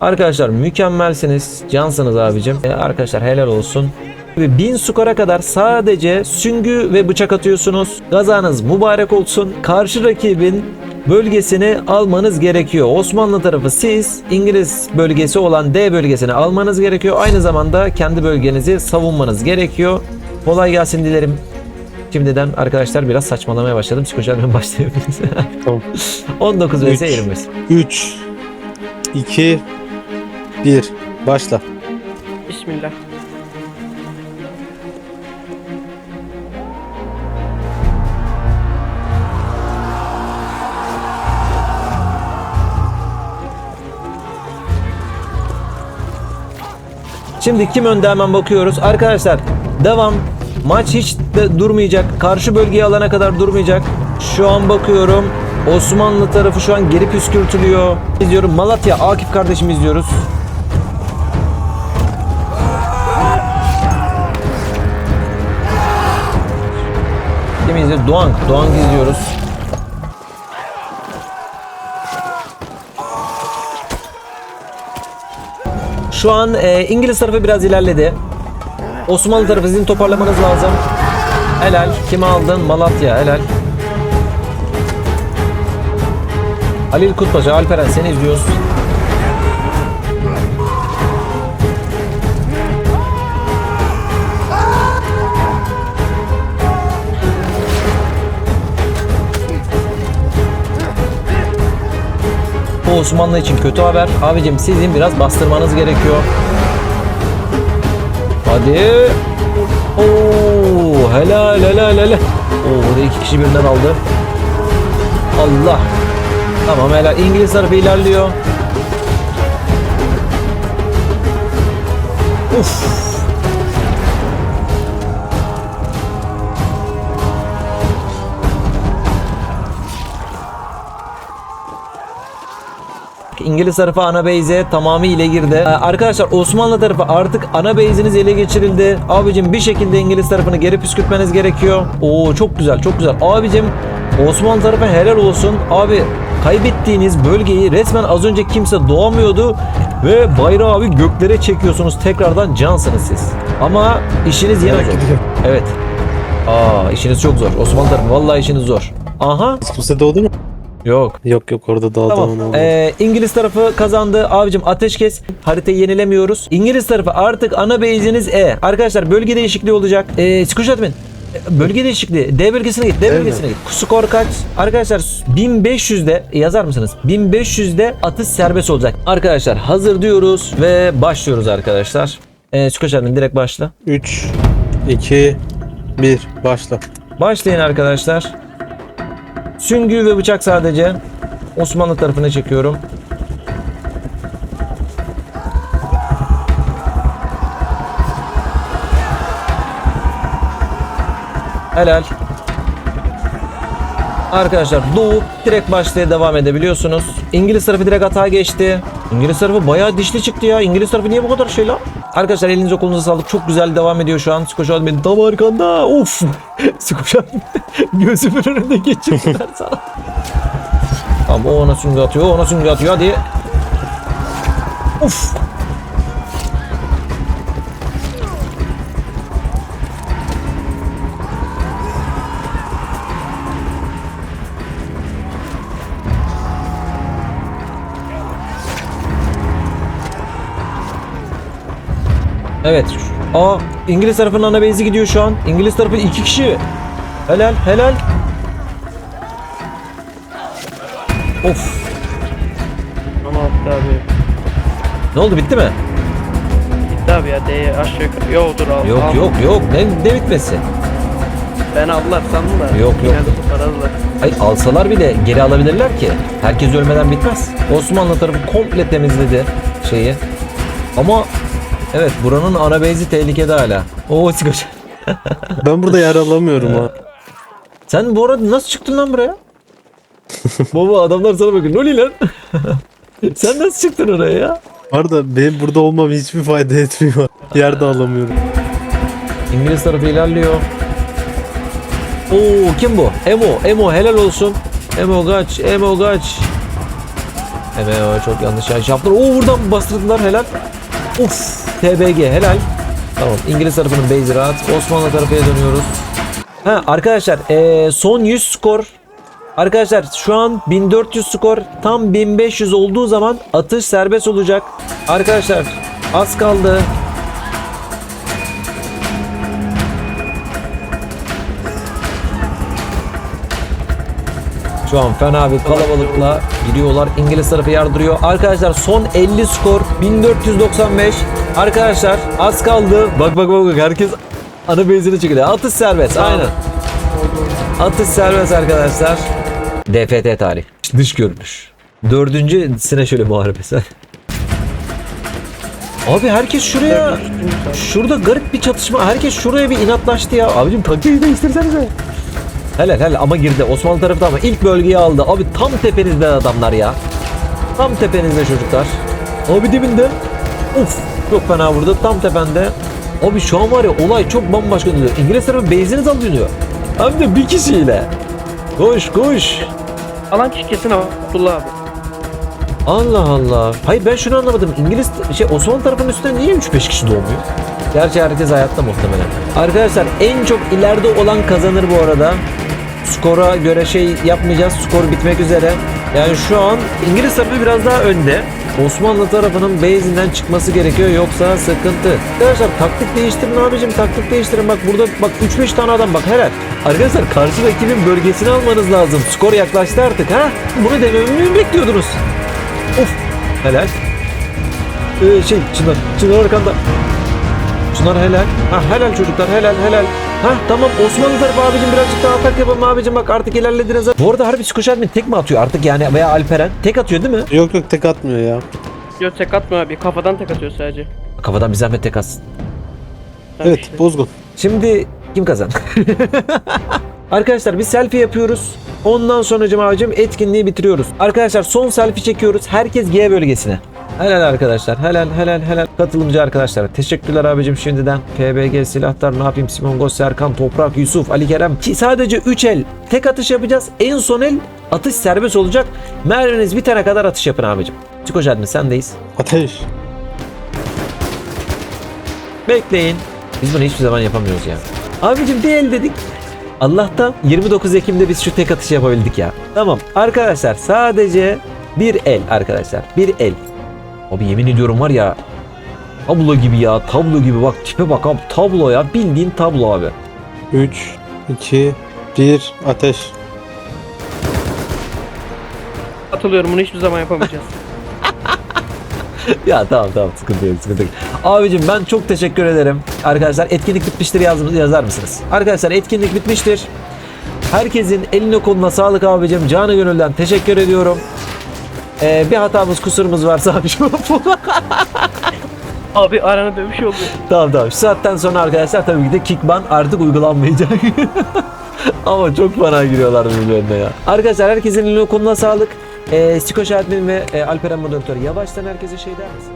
Arkadaşlar mükemmelsiniz. Cansınız abicim. E, arkadaşlar helal olsun. Ve 1000 skora kadar sadece süngü ve bıçak atıyorsunuz. Gazanız mübarek olsun. Karşı rakibin bölgesini almanız gerekiyor. Osmanlı tarafı siz İngiliz bölgesi olan D bölgesini almanız gerekiyor. Aynı zamanda kendi bölgenizi savunmanız gerekiyor. Kolay gelsin dilerim. Şimdiden arkadaşlar biraz saçmalamaya başladım. Psikolojiden başlayabiliriz. Tamam. 19 vs Üç. 21. 3 2 1 Başla. Bismillah. Şimdi kim önde hemen bakıyoruz. Arkadaşlar devam. Maç hiç de durmayacak. Karşı bölgeyi alana kadar durmayacak. Şu an bakıyorum. Osmanlı tarafı şu an geri püskürtülüyor. İzliyorum. Malatya Akif kardeşim izliyoruz. İzliyor? Doğan. Doğan izliyoruz. Şu an e, İngiliz tarafı biraz ilerledi. Osmanlı tarafı sizin toparlamanız lazım. Helal. Kimi aldın? Malatya. Helal. Halil Kutbaşı, Alperen seni izliyoruz. Bu Osmanlı için kötü haber. Abicim sizin biraz bastırmanız gerekiyor. Hadi. Oo, helal helal helal. Oo, burada iki kişi birden aldı. Allah. Tamam helal. İngiliz tarafı ilerliyor. Uf. İngiliz tarafı ana base'e tamamıyla girdi. Ee, arkadaşlar Osmanlı tarafı artık ana base'iniz ele geçirildi. Abicim bir şekilde İngiliz tarafını geri püskürtmeniz gerekiyor. Oo çok güzel çok güzel. Abicim Osmanlı tarafı helal olsun. Abi kaybettiğiniz bölgeyi resmen az önce kimse doğamıyordu ve bayrağı abi göklere çekiyorsunuz. Tekrardan cansınız siz. Ama işiniz yine zor. Evet. Aa işiniz çok zor. Osmanlı tarafı vallahi işiniz zor. Aha. Kimse doğdu mu? Yok. Yok yok orada dağıldı Tamam. Ee, İngiliz tarafı kazandı. Abicim ateşkes. Haritayı yenilemiyoruz. İngiliz tarafı artık ana base'iniz E. Arkadaşlar bölge değişikliği olacak. Ee, Skuşatmin. Bölge değişikliği. D bölgesine git. D Değil mi? bölgesine git. Skor kaç? Arkadaşlar 1500'de yazar mısınız? 1500'de atış serbest olacak. Arkadaşlar hazır diyoruz ve başlıyoruz arkadaşlar. Ee, Skuşatmin direkt başla. 3 2 1 Başla. Başlayın arkadaşlar. Süngü ve bıçak sadece. Osmanlı tarafına çekiyorum. Helal. Arkadaşlar Doğu direkt başlaya devam edebiliyorsunuz. İngiliz tarafı direkt hata geçti. İngiliz tarafı bayağı dişli çıktı ya. İngiliz tarafı niye bu kadar şey lan? Arkadaşlar elinize kolunuza sağlık. Çok güzel devam ediyor şu an. Skoşan benim tam arkanda. Of. Skoşan gözümün önünde geçirdiler sana. Tamam o ona süngü atıyor. O ona süngü atıyor. Hadi. Uf. Evet. Aa İngiliz tarafının ana base'i gidiyor şu an. İngiliz tarafı iki kişi. Helal helal. Of. Ama attı abi. Ne oldu bitti mi? Gitti abi ya D'ye aşağı yukarı. Yo dur al. Yok al. yok yok. Ne, ne bitmesi? Ben aldılar sandım da. Yok, yok. Kurtardılar. Ay alsalar bile geri alabilirler ki. Herkes ölmeden bitmez. Osmanlı tarafı komple temizledi şeyi. Ama evet buranın ana base'i tehlikede hala. Oo sigara. Ben burada yer alamıyorum ha. Sen bu arada nasıl çıktın lan buraya? Baba adamlar sana bakıyor. Oluyor lan? Sen nasıl çıktın oraya ya? Var da benim burada olmam hiçbir fayda etmiyor. Yer de alamıyorum. İngiliz tarafı ilerliyor. Oo kim bu? Emo. Emo helal olsun. Emo kaç. Emo kaç. Hemen çok yanlış yanlış yaptılar. Oo buradan bastırdılar helal. Uf TBG helal. Tamam İngiliz tarafının base'i rahat. Osmanlı tarafına dönüyoruz. Ha arkadaşlar eee, son 100 skor. Arkadaşlar şu an 1400 skor. Tam 1500 olduğu zaman atış serbest olacak. Arkadaşlar az kaldı. Şu an fena bir kalabalıkla gidiyorlar. İngiliz tarafı yardırıyor. Arkadaşlar son 50 skor 1495. Arkadaşlar az kaldı. Bak bak bak bak herkes ana benzini çekiyor. Atış serbest aynen. Atış serbest arkadaşlar. DFT tarih. Dış görünüş. Dördüncü sine şöyle muharebesi. Abi herkes şuraya şurada garip bir çatışma. Herkes şuraya bir inatlaştı ya. Abicim taktiği değiştirsenize. Helal helal ama girdi. Osmanlı tarafı da ama ilk bölgeyi aldı. Abi tam tepenizde adamlar ya. Tam tepenizde çocuklar. Abi dibinde. Uf çok fena vurdu. Tam tepende. Abi şu an var ya olay çok bambaşka dönüyor. İngiliz tarafı base'iniz alınıyor. Hem de bir kişiyle. Koş koş. Alan kişi kesin Abdullah abi. Allah Allah. Hayır ben şunu anlamadım. İngiliz şey Osmanlı tarafının üstünde niye 3-5 kişi doğmuyor? Gerçi herkes hayatta muhtemelen. Arkadaşlar en çok ileride olan kazanır bu arada. Skora göre şey yapmayacağız. Skor bitmek üzere. Yani şu an İngiliz tarafı biraz daha önde. Osmanlı tarafının base'inden çıkması gerekiyor yoksa sıkıntı. Arkadaşlar taktik değiştirin abicim taktik değiştirin. Bak burada bak 3-5 tane adam bak helal. Arkadaşlar karşı rakibin bölgesini almanız lazım. Skor yaklaştı artık ha. Bunu dememi mi bekliyordunuz? Of helal. Ee, şey Çınar, Çınar arkanda. Çınar helal. Ha helal çocuklar helal helal. Ha tamam Osmanlı tarafı abicim birazcık daha atak yapalım abicim bak artık ilerlediniz. Bu arada harbi Skoş admin tek mi atıyor artık yani veya Alperen tek atıyor değil mi? Yok yok tek atmıyor ya. Yok tek atmıyor abi. Kafadan tek atıyor sadece. Kafadan bir zahmet tek atsın. Evet işte. bozgun. Şimdi kim kazandı? Arkadaşlar bir selfie yapıyoruz. Ondan sonra abicim etkinliği bitiriyoruz. Arkadaşlar son selfie çekiyoruz. Herkes G bölgesine. Helal arkadaşlar. Helal helal helal. Katılımcı arkadaşlara teşekkürler abicim şimdiden. PBG silahlar ne yapayım Simon Gos, Serkan, Toprak, Yusuf, Ali Kerem. Ki sadece 3 el tek atış yapacağız. En son el atış serbest olacak. Merminiz bitene kadar atış yapın abicim. Çıkoş admin sendeyiz. Ateş. Bekleyin. Biz bunu hiçbir zaman yapamıyoruz ya. Abicim bir el dedik. Allah'tan 29 Ekim'de biz şu tek atışı yapabildik ya. Tamam arkadaşlar sadece bir el arkadaşlar. Bir el. Abi yemin ediyorum var ya tablo gibi ya tablo gibi bak tipe bak abi tablo ya bildiğin tablo abi. 3, 2, 1, ateş. Katılıyorum bunu hiçbir zaman yapamayacağız. ya tamam tamam sıkıntı yok sıkıntı yok. Abicim ben çok teşekkür ederim. Arkadaşlar etkinlik bitmiştir yaz, yazar mısınız? Arkadaşlar etkinlik bitmiştir. Herkesin eline koluna sağlık abicim. Canı gönülden teşekkür ediyorum. Ee, bir hatamız kusurumuz varsa abicim abi arana dövüş oldu. tamam tamam. Şu saatten sonra arkadaşlar tabii ki de kickban artık uygulanmayacak. Ama çok fena giriyorlar birbirlerine ya. Arkadaşlar herkesin eline koluna sağlık. Ee, Siko Şahatmin ve e, Alperen Moderatör yavaştan herkese şey der misin?